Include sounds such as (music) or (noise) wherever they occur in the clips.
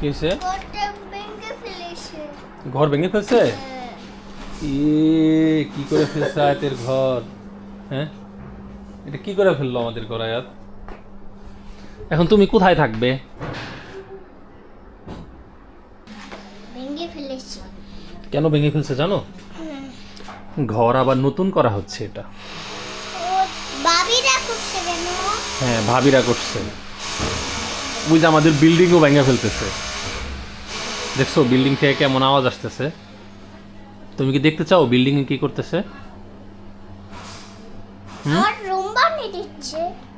কি হয়েছে? ঘর ভেঙে ফেলছে? হ্যাঁ। এ কি করে ফেলছে আয়াতের ঘর? হ্যাঁ? এটা কি করে ফেলল আমাদের ঘর আয়াত? এখন তুমি কোথায় থাকবে? কেন ভেঙে ফেলছে জানো? হ্যাঁ। ঘর আবার নতুন করা হচ্ছে এটা। হ্যাঁ ভাবিরা করছে। ওই যে আমাদের বিল্ডিংও ভেঙে ফেলতেছে। দেখছ বিল্ডিং থেকে কেমন আওয়াজ আসতেছে? তুমি কি দেখতে চাও বিল্ডিং এ কি করতেছে?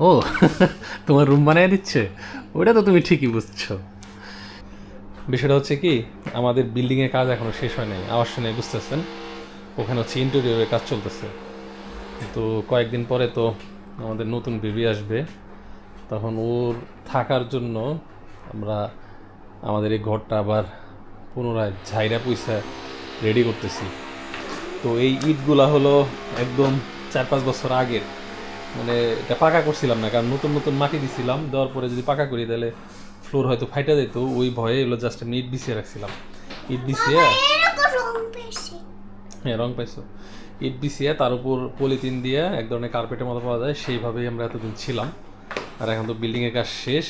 ও (laughs) তোমার রুম বানিয়ে দিচ্ছে? ওটা তো তুমি ঠিকই বুঝছ। বিষয়টা হচ্ছে কি আমাদের বিল্ডিং এর কাজ এখনও শেষ হয় নাই আওয়াজ শুনে বুঝতেছেন। ওখানে হচ্ছে ইন্টেরিয়রের কাজ চলতেছে। তো কয়েকদিন পরে তো আমাদের নতুন বেবি আসবে। তখন ওর থাকার জন্য আমরা আমাদের এই ঘরটা আবার পুনরায় ঝাইরা পয়সা রেডি করতেছি। তো এই ইটগুলা হলো একদম চার পাঁচ বছর আগের। মানে এটা পাকা করছিলাম না কারণ নতুন নতুন মাটি দিছিলাম দেওয়ার পরে যদি পাকা করি তাহলে ফ্লোর হয়তো ফাইটা যেত ওই ভয়ে এগুলো জাস্ট আমি ইট বিছিয়ে রাখছিলাম। ইট বিছিয়ে হ্যাঁ রং পাইছো। ইট বিছিয়ে তার উপর পলিথিন দিয়ে এক ধরনের কার্পেটের মতো পাওয়া যায় সেইভাবেই আমরা এতদিন ছিলাম। আর এখন তো বিল্ডিংয়ের কাজ শেষ।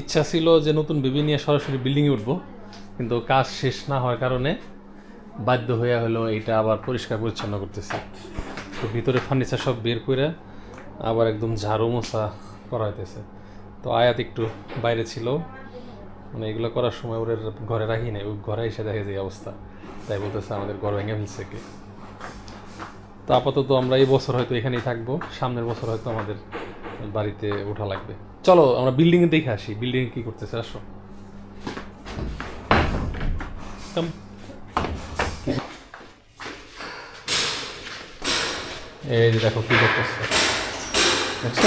ইচ্ছা ছিল যে নতুন বেবি নিয়ে সরাসরি বিল্ডিংয়ে উঠবো। কিন্তু কাজ শেষ না হওয়ার কারণে বাধ্য হয়ে হলো এটা আবার পরিষ্কার পরিচ্ছন্ন করতেছি। তো ভিতরে ফার্নিচার সব বের করে আবার একদম ঝাড়ু মোছা করা হইতেছে তো আয়াত একটু বাইরে ছিল। মানে এগুলো করার সময় ওর ঘরে রাখি নাই ওই ঘরে এসে দেখে যে অবস্থা। তাই বলতেছে, আমাদের ঘর ভেঙে ফেলছে কি? তো আপাতত আমরা এই বছর হয়তো এখানেই থাকব, সামনের বছর হয়তো আমাদের বাড়িতে ওঠা লাগবে। চলো, আমরা বিল্ডিং এ দেখে আসি। বিল্ডিং কি করতেছে, আসো। Come. এই যে দেখো কি করতেছে। দেখছ?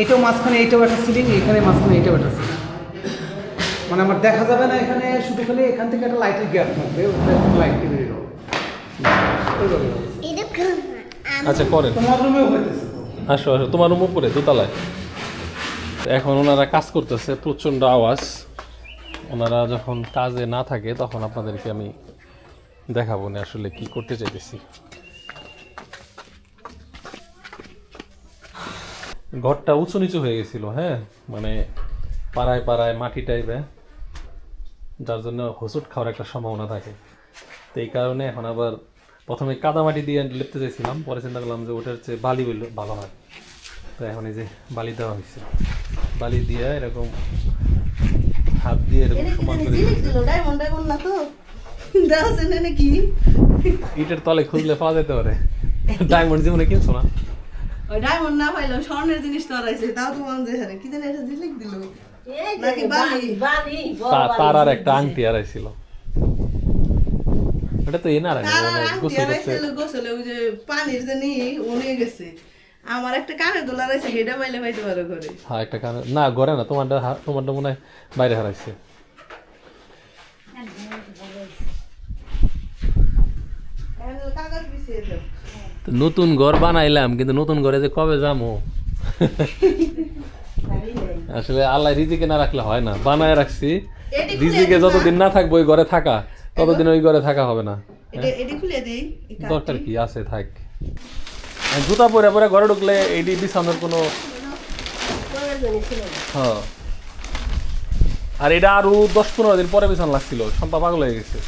এটাও মাঝখানে এইটাও একটা সিলিং এখানে মাঝখানে এইটাও একটা সিলিং। মানে আমার দেখা যাবে না এখানে শুধু খালি এখান থেকে একটা লাইটের গ্যাপ থাকবে লাইট বেরিয়ে যাবে আচ্ছা করেন তোমার রুমেও হইতেছে। আসো আসো তোমার রুম উপরে দোতলায়। এখন ওনারা কাজ করতেছে, প্রচণ্ড আওয়াজ। ওনারা যখন কাজে না থাকে, তখন আপনাদেরকে আমি দেখাবো না আসলে কি করতে চাইতেছি। ঘরটা উঁচু নিচু হয়ে গেছিল হ্যাঁ? মানে পাড়ায় পাড়ায় মাটি টাইপে যার জন্য হোঁচট খাওয়ার একটা সম্ভাবনা থাকে। তো এই কারণে এখন আবার প্রথমে কাদামাটি দিয়ে লেপতে চাইছিলাম, পরে চিন্তা করলাম যে ওটার চেয়ে বালি বললে ভালো হয়। তো এখন এই যে বালি দেওয়া হয়েছে। বালি দিয়ে এরকম হাত দিয়ে এরকম সমান করে। ইটের তলে খুঁজলে পাওয়া যেতে পারে। ডায়মন্ড জীবনে কিনছো না? ওই ডায়মন্ড না পাইলাম স্বর্ণের জিনিস তো আড়াইছে তাও তো মন যেখানে কি জানি একটা জিলিক দিল? নাকি বালি তা- তার আর একটা আংটি আড়াইছিল ওটা তো এনার আর মানে আংটি গোসল করতে গোসলে ওই যে পানির যে নিয়ে ও গেছে। আমার একটা কানে দোলা রয়েছে হেডা পাইলে পাইতে পারো ঘরে। হ্যাঁ একটা কারণে না ঘরে না তোমারটা তোমারটা মনে হয় বাইরে হারাইছে। নতুন ঘর বানাইলাম কিন্তু নতুন ঘরে যে কবে যাব আসলে আল্লাহ রিজিকে না রাখলে হয় না। বানায় রাখছি। রিজিকে যতদিন না থাকব ওই ঘরে থাকা। ততদিন ওই ঘরে থাকা হবে না। দরকার কি? আছে থাক। জুতা পরে পরে ঘরে ঢুকলে এইটি বিছানোর কোনো হ্যাঁ। আর এটা আরও দশ পনেরো দিন পরে বিছানো লাগছিল সম্পা পাগল হয়ে গেছে।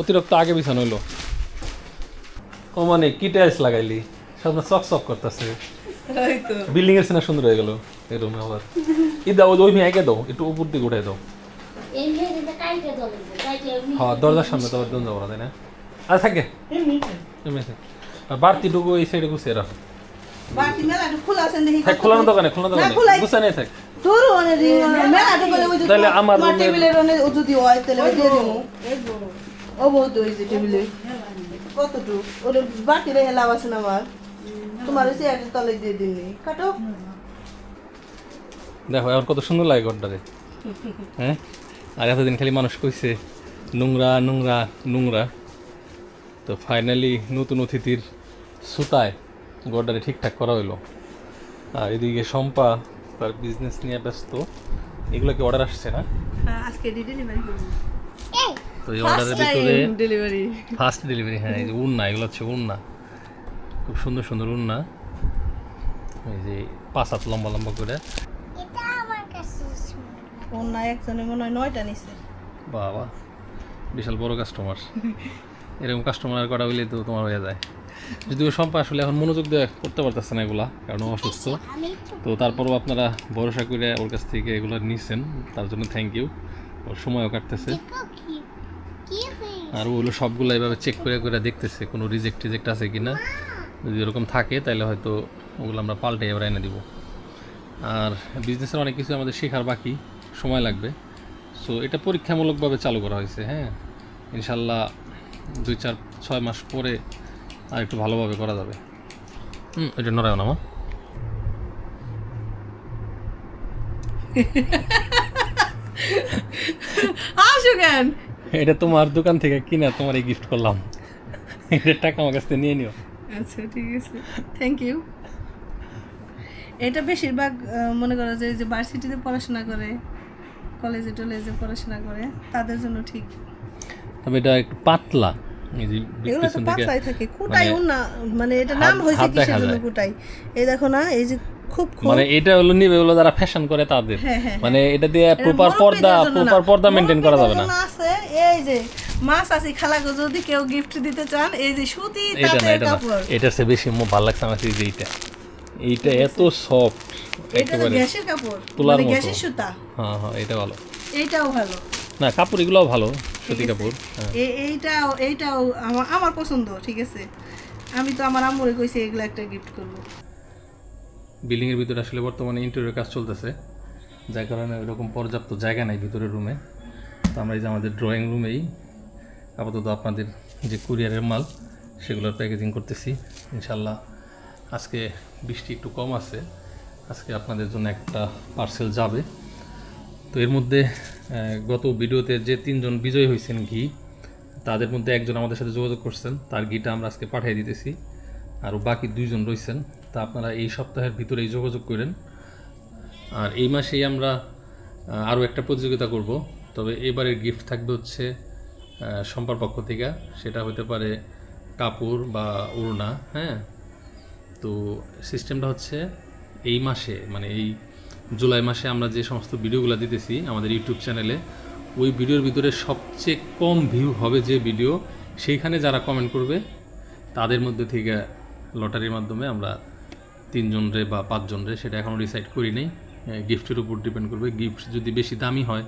অতিরিক্ত আগে বিছানো হইল। ও মানে কি টাইলস লাগাইলি সব না চক চক করতেছে। বিল্ডিং এর সিনা সুন্দর হয়ে গেল এই রুমে আবার। ই দাও ওই মেয়ে একে দাও একটু উপর দিকে উঠে দাও। হ্যাঁ দরজার সামনে তো দরজা যাব তাই না? আর থাকে। এমনি থাক। বাড়তিটুকু এই সাইডে গুছিয়ে রাখো। খোলানো দোকানে খোলানো দোকানে। গুছানে থাক। তাহলে আমার তোমার রুমের- টেবিলের অনেক ও যদি হয় তাহলে দিয়ে দেবো। ও বহুত হয়েছে টেবিলে। কতটুকু? ওর বাকি রেখে লাভ আছে না আমার? তোমার ওই চেয়ারের তলে দিয়ে দিননি কাটো। দেখো এখন কত সুন্দর লাগে ঘরটারে হ্যাঁ? আর এতদিন খালি মানুষ কইছে নোংরা নোংরা নোংরা। তো ফাইনালি নতুন অতিথির সুতায় ঘরটারে ঠিকঠাক করা হইল। আর এদিকে শম্পা তার বিজনেস নিয়ে ব্যস্ত। এগুলো কি অর্ডার আসছে না? হ্যাঁ, আজকে ডেলিভারি এই তো এই অর্ডারের ভিতরে ডেলিভারি ফার্স্ট ডেলিভারি হ্যাঁ এই যে উন্না এগুলো হচ্ছে উন্না। খুব সুন্দর সুন্দর উন্না। এই যে পাঁচ হাত লম্বা লম্বা করে। এটা আমার কাছে ছিল। অন্য একজনে মনে হয় নয়টা নিছে। বাবা বিশাল বড় কাস্টমার (laughs) এরকম কাস্টমার কটা হইলে তো তোমার হয়ে যায়। যদিও সম্পা আসলে এখন মনোযোগ দিয়ে করতে পারতেছে না এগুলা কারণ অসুস্থ। তো তারপরও আপনারা ভরসা করে ওর কাছ থেকে এগুলো নিছেন তার জন্য থ্যাংক ইউ ওর সময়ও কাটতেছে। আর ওগুলো সবগুলো এভাবে চেক করে করে দেখতেছে কোনো রিজেক্ট টিজেক্ট আছে কি না যদি এরকম থাকে তাহলে হয়তো ওগুলো আমরা পাল্টে এবার এনে দিব। আর বিজনেসের অনেক কিছু আমাদের শেখার বাকি সময় লাগবে। সো এটা পরীক্ষামূলকভাবে চালু করা হয়েছে হ্যাঁ। ইনশাল্লাহ দুই চার ছয় মাস পরে আর একটু ভালোভাবে করা যাবে। হুম এটা নড়ায় না মা। আসো কেন? এটা তোমার দোকান থেকে কিনা তোমার এই গিফট করলাম। এটার টাকা আমার কাছ থেকে নিয়ে নিও। আচ্ছা ঠিক আছে। থ্যাংক ইউ এটা বেশিরভাগ মনে করো যে ভার্সিটিতে পড়াশোনা করে কলেজে টলেজে পড়াশোনা করে তাদের জন্য ঠিক। তবে এটা একটু পাতলা। এই এগুলো তো পাতলাই থাকে কুটাই মানে না মানে এটা নাম হয়েছে কিসের জন্য যায়। এই দেখো না এই যে খুব খুব মানে এটা হলো নিবে হলো যারা ফ্যাশন করে তাদের। মানে এটা দিয়ে প্রপার পর্দা মুরব্বিদের জন্য না। প্রপার পর্দা মেনটেন করা যাবে না। আছে এই যে মাছ আছে খালাকে যদি কেউ গিফট দিতে চান এই যে সুতি এটা না তাঁতের কাপড়। এটার চেয়ে বেশি আমার ভালো লাগছে আমার এই যে এইটা। এইটা এত সফট এটা একেবারে গ্যাসের কাপড় তোলার মানে মতো। গ্যাসের সুতা। হ্যাঁ হ্যাঁ এটা ভালো। এইটাও ভালো। না কাপড় এগুলোও ভালো সুতি। কাপড় হ্যাঁ। এ- এইটাও এইটাও আমার আমার পছন্দ ঠিক আছে। আমি তো আমার আম্মুরে কইছি এগুলো একটা গিফট করব। বিল্ডিং এর ভিতরে আসলে বর্তমানে ইন্টেরিয়র কাজ চলতেছে। যার কারণে ওইরকম পর্যাপ্ত জায়গা নাই ভিতরের রুমে তো আমরা এই যে আমাদের ড্রয়িং রুমেই আপাতত আপনাদের যে কুরিয়ারের মাল সেগুলোর প্যাকেজিং করতেছি। ইনশাল্লাহ আজকে বৃষ্টি একটু কম আছে। আজকে আপনাদের জন্য একটা পার্সেল যাবে। তো এর মধ্যে গত ভিডিওতে যে তিনজন বিজয়ী হয়েছেন ঘি, তাদের মধ্যে একজন আমাদের সাথে যোগাযোগ করছেন। তার ঘিটা আমরা আজকে পাঠিয়ে দিতেছি। আর বাকি দুইজন রয়েছেন তা আপনারা এই সপ্তাহের ভিতরেই যোগাযোগ করেন। আর এই মাসেই আমরা আরও একটা প্রতিযোগিতা করব। তবে এবারের গিফট থাকবে হচ্ছে সম্পার পক্ষ থেকে। সেটা হতে পারে কাপড় বা ওড়না হ্যাঁ? তো সিস্টেমটা হচ্ছে এই মাসে মানে এই জুলাই মাসে আমরা যে সমস্ত ভিডিওগুলো দিতেছি আমাদের ইউটিউব চ্যানেলে, ওই ভিডিওর ভিতরে সবচেয়ে কম ভিউ হবে যে ভিডিও, সেইখানে যারা কমেন্ট করবে, তাদের মধ্যে থেকে লটারির মাধ্যমে আমরা তিনজন রে বা পাঁচজন রে সেটা এখনও ডিসাইড করি নাই। গিফটের উপর ডিপেন্ড করবে। গিফট যদি বেশি দামি হয়,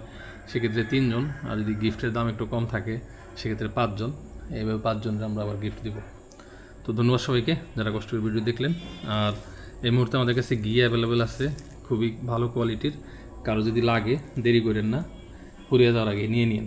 সেক্ষেত্রে তিনজন, আর যদি গিফটের দাম একটু কম থাকে, সেক্ষেত্রে পাঁচজন। এইভাবে পাঁচজনরে আমরা আবার গিফট দিব। তো ধন্যবাদ সবাইকে যারা কষ্ট ভিডিও দেখলেন। আর এই মুহূর্তে আমাদের কাছে ঘি অ্যাভেলেবেল আছে। খুবই ভালো কোয়ালিটির কারও যদি লাগে দেরি করেন না। ফুরিয়ে যাওয়ার আগে নিয়ে নিন।